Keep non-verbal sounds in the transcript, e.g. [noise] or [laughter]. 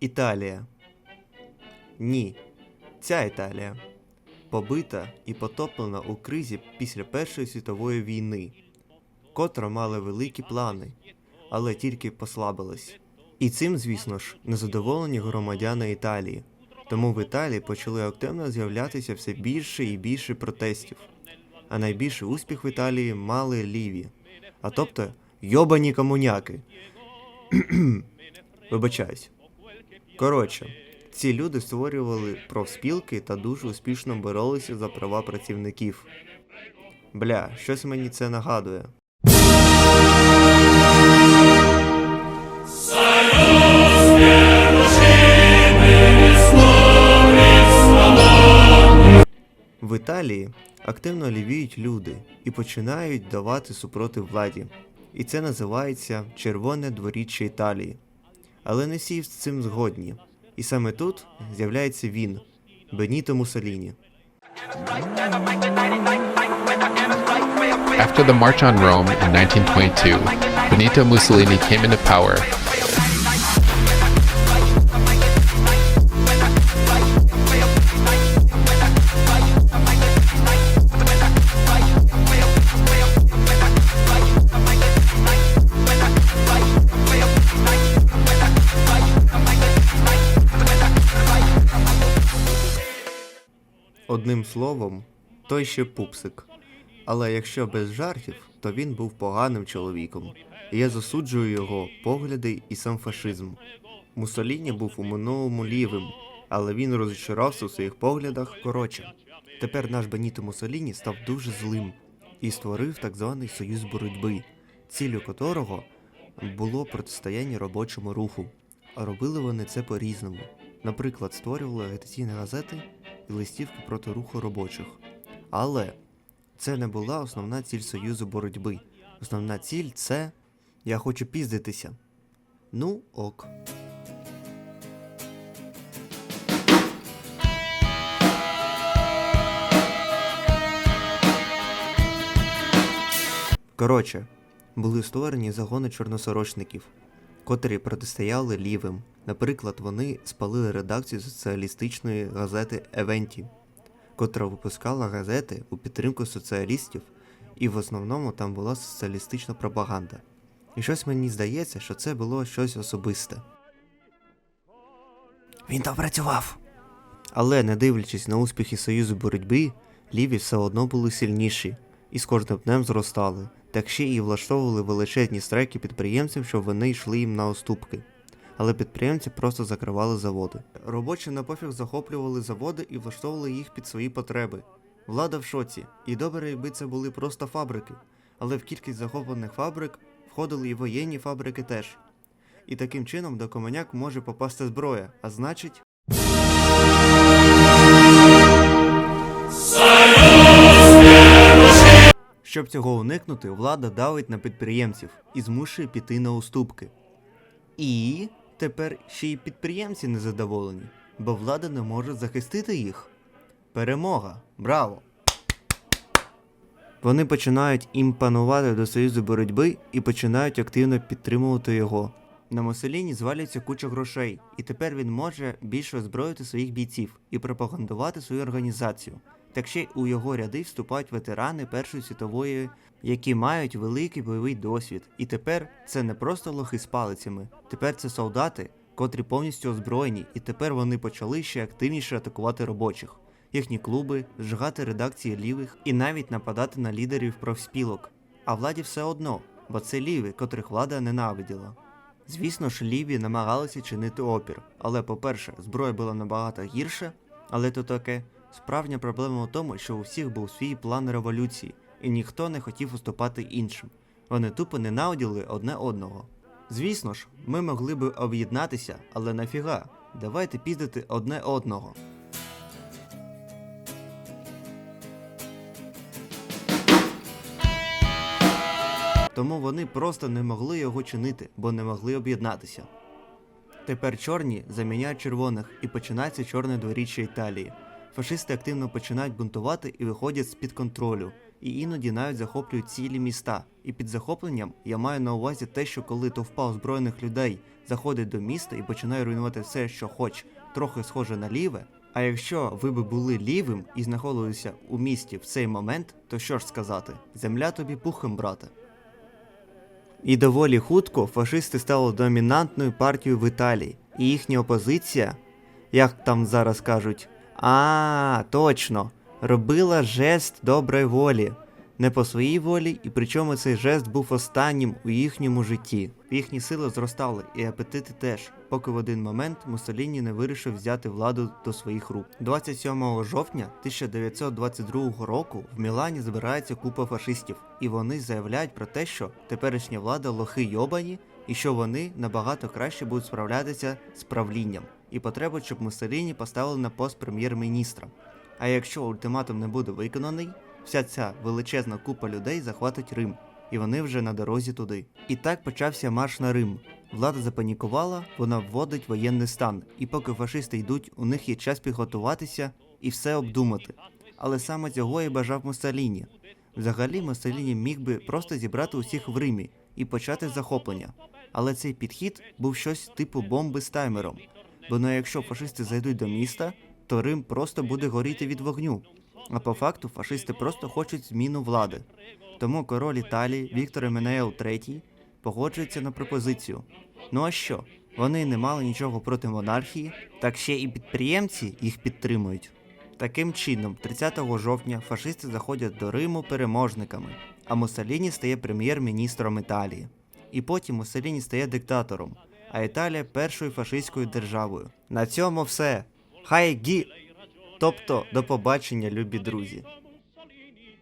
Італія. Ні, ця Італія. Побита і потоплена у кризі після Першої світової війни, котра мала великі плани, але тільки послабилась. І цим, звісно ж, незадоволені громадяни Італії. Тому в Італії почали активно з'являтися все більше і більше протестів. А найбільший успіх в Італії мали ліві, а тобто йобані комуняки. [clears throat] Вибачаюсь. Коротше, ці люди створювали профспілки та дуже успішно боролися за права працівників. Бля, щось мені це нагадує. В Італії активно лівіють люди і починають давати супротив владі. І це називається Червоне дворіччя Італії. Але не всі з цим згодні. І саме тут з'являється він Беніто Муссоліні. After the March on Rome in 1922, Benito Mussolini came into power. Одним словом, той ще пупсик. Але якщо без жартів, то він був поганим чоловіком. І я засуджую його погляди і сам фашизм. Муссоліні був у минулому лівим, але він розчаровся у своїх поглядах коротше. Тепер наш Беніто Муссоліні став дуже злим і створив так званий союз боротьби, ціллю котрого було протистояння робочому руху. А робили вони це по-різному. Наприклад, створювали агітаційні газети і листівки проти руху робочих. Але це не була основна ціль союзу боротьби. Основна ціль це я хочу піздитися. Ну ок. Коротше, були створені загони чорносорочників, котрі протистояли лівим. Наприклад, вони спалили редакцію соціалістичної газети Евенті, котра випускала газети у підтримку соціалістів, і в основному там була соціалістична пропаганда. І щось мені здається, що це було щось особисте. Він там працював. Але не дивлячись на успіхи союзу боротьби, ліві все одно були сильніші і з кожним днем зростали, так ще і влаштовували величезні страйки підприємців, щоб вони йшли їм на уступки. Але підприємці просто закривали заводи. Робочі на пофіг захоплювали заводи і влаштовували їх під свої потреби. Влада в шоці, і добре, якби це були просто фабрики, але в кількість захоплених фабрик входили і воєнні фабрики теж. І таким чином до команяк може попасти зброя, а значить. Щоб цього уникнути, влада давить на підприємців і змушує піти на уступки. І тепер ще й підприємці незадоволені, бо влада не може захистити їх. Перемога! Браво! Вони починають імпанувати до союзу боротьби і починають активно підтримувати його. На Муссоліні звалюється куча грошей, і тепер він може більше озброїти своїх бійців і пропагандувати свою організацію. Так ще й у його ряди вступають ветерани Першої світової, які мають великий бойовий досвід. І тепер це не просто лохи з палицями, тепер це солдати, котрі повністю озброєні, і тепер вони почали ще активніше атакувати робочих, їхні клуби, зжигати редакції лівих і навіть нападати на лідерів профспілок. А владі все одно, бо це ліві, котрих влада ненавиділа. Звісно ж, ліві намагалися чинити опір, але, по-перше, зброя була набагато гірша, але то таке. Справжня проблема у тому, що у всіх був свій план революції, і ніхто не хотів уступати іншим. Вони тупо ненавиділи одне одного. Звісно ж, ми могли би об'єднатися, але нафіга? Давайте піздити одне одного. Тому вони просто не могли його чинити, бо не могли об'єднатися. Тепер чорні заміняють червоних і починається чорне дворіччя Італії. Фашисти активно починають бунтувати і виходять з-під контролю. і іноді навіть захоплюють цілі міста. І під захопленням я маю на увазі те, що коли товпа озброєних людей заходить до міста і починає руйнувати все, що хоч трохи схоже на ліве. А якщо ви би були лівим і знаходилися у місті в цей момент, то що ж сказати? Земля тобі пухом, брате. І доволі хутко фашисти стали домінантною партією в Італії, і їхня опозиція, як там зараз кажуть, а, точно, робила жест доброї волі. Не по своїй волі, і причому цей жест був останнім у їхньому житті. Їхні сили зростали, і апетити теж, поки в один момент Муссоліні не вирішив взяти владу до своїх рук. 27 жовтня 1922 року в Мілані збирається купа фашистів, і вони заявляють про те, що теперішня влада лохи йобані, і що вони набагато краще будуть справлятися з правлінням, і потребують, щоб Муссоліні поставили на пост прем'єр-міністра. А якщо ультиматум не буде виконаний, вся ця величезна купа людей захватить Рим, і вони вже на дорозі туди. І так почався марш на Рим. Влада запанікувала, вона вводить воєнний стан, і поки фашисти йдуть, у них є час підготуватися і все обдумати. Але саме цього і бажав Муссоліні. Взагалі Муссоліні міг би просто зібрати усіх в Римі і почати захоплення. Але цей підхід був щось типу бомби з таймером. Бо ну якщо фашисти зайдуть до міста, то Рим просто буде горіти від вогню. А по факту фашисти просто хочуть зміну влади. Тому король Італії Віктор Еменеел III погоджується на пропозицію. Ну а що? Вони не мали нічого проти монархії, так ще і підприємці їх підтримують. Таким чином, 30 жовтня фашисти заходять до Риму переможниками, а Муссоліні стає прем'єр-міністром Італії. І потім Муссоліні стає диктатором, а Італія першою фашистською державою. На цьому все. Хай гі. Тобто, до побачення, любі друзі.